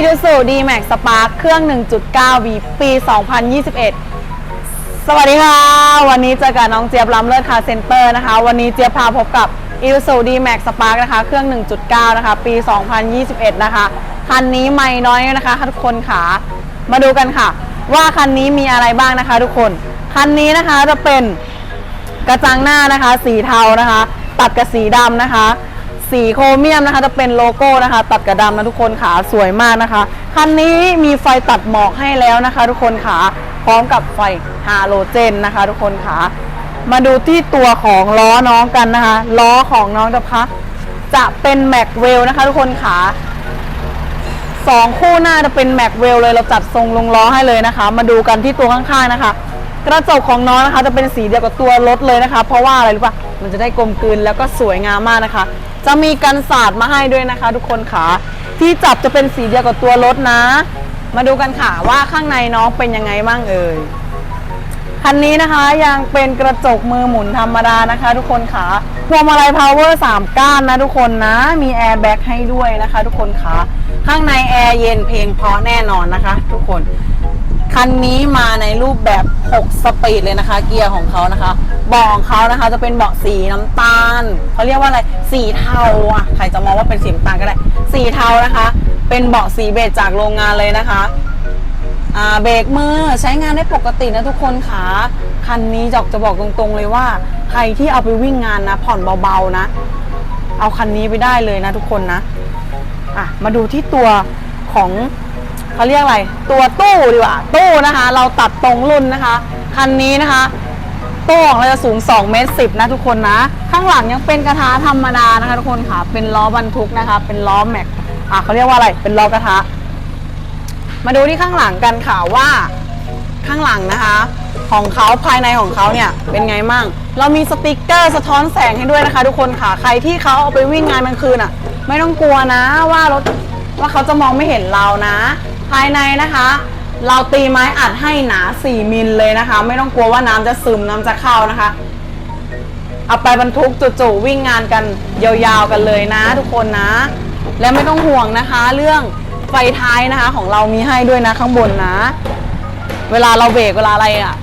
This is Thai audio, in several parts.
i s u d m a x Spark เครื่อง 1.9 V ปี 2021 สวัสดีค่ะ วันนี้เจอกับน้องเจี๊ยบล้ำเลิศคาเซ็นเตอร์นะคะ วันนี้เจี๊ยบพาพบกับ i s u d m a x Spark นะคะ เครื่อง 1.9 นะคะ ปี 2021 นะคะ คันนี้ไม่น้อยนะคะทุกคนค่ะ มาดูกันค่ะ ว่าคันนี้มีอะไรบ้างนะคะ ทุกคน คันนี้นะคะจะเป็นกระจังหน้านะคะ สีเทานะคะ ตัดกับสีดำนะคะ สีโครเมียมนะคะ จะเป็นโลโก้นะคะ ตัดกับดำนะทุกคนขาสวยมากนะคะ คันนี้มีไฟตัดหมอกให้แล้วนะคะ ทุกคนขาพร้อมกับไฟฮาโลเจนนะคะ ทุกคนขามาดูที่ตัวของล้อน้องกันนะคะ ล้อของน้องจะพักจะเป็นแม็กเวลนะคะ ทุกคนขาสองคู่หน้าจะเป็นแม็กเวลเลยเราจัดทรงลงล้อให้เลยนะคะ มาดูกันที่ตัวข้างๆนะคะ กระจกของน้องนะคะจะเป็นสีเดียวกับตัวรถเลยนะคะ เพราะว่าอะไรรู้ปะมันจะได้กลมกลืนแล้วก็สวยงามมากนะคะ จะมีกันศาสตร์มาให้ด้วยนะคะ ทุกคนค่ะที่จับจะเป็นสีเดียวกับตัวรถนะ มาดูกันค่ะว่าข้างในน้องเป็นยังไงบ้างเอ่ยคันนี้นะคะยังเป็นกระจกมือหมุนธรรมดานะคะ ทุกคนค่ะพวงมาลัยพาวเวอร์3ก้านนะทุกคนนะ มีแอร์แบ็กให้ด้วยนะคะ ทุกคนค่ะข้างในแอร์เย็นเพลงเพราะแน่นอนนะคะ ทุกคน คันนี้มาในรูปแบบ 6 สปีดเลยนะคะ เกียร์ของเขานะคะเบาะของเขานะคะจะเป็นเบาะสีน้ำตาลเขาเรียกว่าอะไรสีเทาอะใครจะมองว่าเป็นสีน้ำตาลก็ได้สีเทานะคะ เป็นเบาะสีเบจจากโรงงานเลยนะคะอ่าเบรกมือใช้งานได้ปกตินะทุกคนค่ะคันนี้จอกจะบอกตรงๆเลยว่า ใครที่เอาไปวิ่งงานนะผ่อนเบาๆนะ เอาคันนี้ไปได้เลยนะทุกคนนะอะมาดูที่ตัวของ เขาเรียกอะไร ตัวตู้ดีกว่า ตู้นะคะ เราตัดตรงรุ่นนะคะ คันนี้นะคะ ตู้ของเราจะสูง2เมตร10นะทุกคนนะ ข้างหลังยังเป็นกระทะธรรมดานะคะ ทุกคนค่ะ เป็นล้อบรรทุกนะคะ เป็นล้อแม็ก อะเขาเรียกว่าอะไร เป็นล้อกระทะ มาดูที่ข้างหลังกันค่ะว่าข้างหลังนะคะ ของเขาภายในของเขาเนี่ยเป็นไงมั่ง เรามีสติกเกอร์สะท้อนแสงให้ด้วยนะคะ ทุกคนค่ะ ใครที่เขาเอาไปวิ่งงานกลางคืนอะ ไม่ต้องกลัวนะว่ารถว่าเขาจะมองไม่เห็นเรานะ ภายในนะคะ เราตีไม้อัดให้หนา 4 มิลเลยนะคะ ไม่ต้องกลัวว่าน้ำจะซึมน้ำจะเข้านะคะ เอาไปบรรทุกจู่ๆวิ่งงานกันยาวๆกันเลยนะ ทุกคนนะ และไม่ต้องห่วงนะคะ เรื่องไฟท้ายนะคะ ของเรามีให้ด้วยนะข้างบนนะ เวลาเราเบรกเวลาอะไรอะ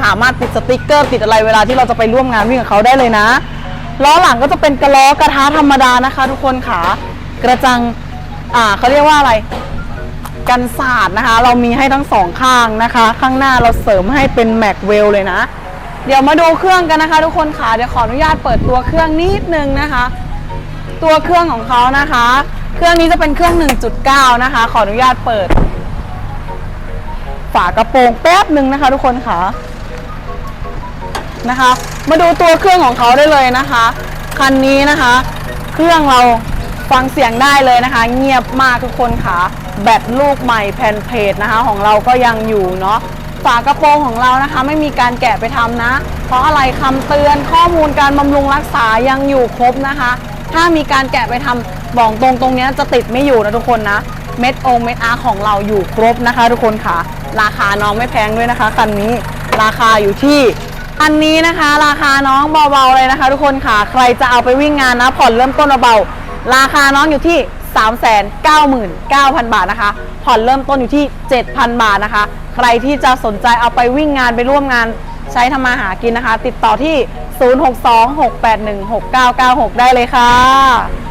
สามารถติดสติกเกอร์ติดอะไรเวลาที่เราจะไปร่วมงานวิ่งกับเขาได้เลยนะล้อหลังก็จะเป็นกระล้อกระทะธรรมดานะคะ ทุกคนขากระจัง อ่าเขาเรียกว่าอะไร กันศาสตร์นะคะ เรามีให้ทั้งสองข้างนะคะ ข้างหน้าเราเสริมให้เป็นแม็กเวลเลยนะ เดี๋ยวมาดูเครื่องกันนะคะ ทุกคนค่ะเดี๋ยวขออนุญาตเปิดตัวเครื่องนิดนึงนะคะ ตัวเครื่องของเขานะคะ เครื่องนี้จะเป็นเครื่อง 1.9 นะคะ ขออนุญาตเปิด ฝากระโปรงแป๊บหนึ่งนะคะ ทุกคนค่ะนะคะ มาดูตัวเครื่องของเขาได้เลยนะคะคันนี้นะคะ เครื่องเราฟังเสียงได้เลยนะคะ เงียบมากทุกคนค่ะ แบตลูกใหม่แผ่นเพจนะคะ ของเราก็ยังอยู่เนาะฝากระโปรงของเรานะคะ ไม่มีการแกะไปทำนะ เพราะอะไรคำเตือนข้อมูลการบำรุงรักษายังอยู่ครบนะคะ ถ้ามีการแกะไปทำบอกตรงตรงนี้จะติดไม่อยู่นะทุกคนนะ เม็ดองเม็ดอาร์ของเราอยู่ครบนะคะ ทุกคนค่ะ ราคาน้องไม่แพงด้วยนะคะคันนี้ราคาอยู่ที่อันนี้นะคะ ราคาน้องเบาๆเลยนะคะ ทุกคนค่ะ ใครจะเอาไปวิ่งงานนะผ่อนเริ่มต้นเบาๆราคาน้องอยู่ที่ 399,000 บาทนะคะ ผ่อนเริ่มต้นอยู่ที่ 7,000 บาทนะคะ ใครที่จะสนใจเอาไปวิ่งงานไปร่วมงานใช้ทำมาหากินนะคะ ติดต่อที่ 0626816996 ได้เลยค่ะ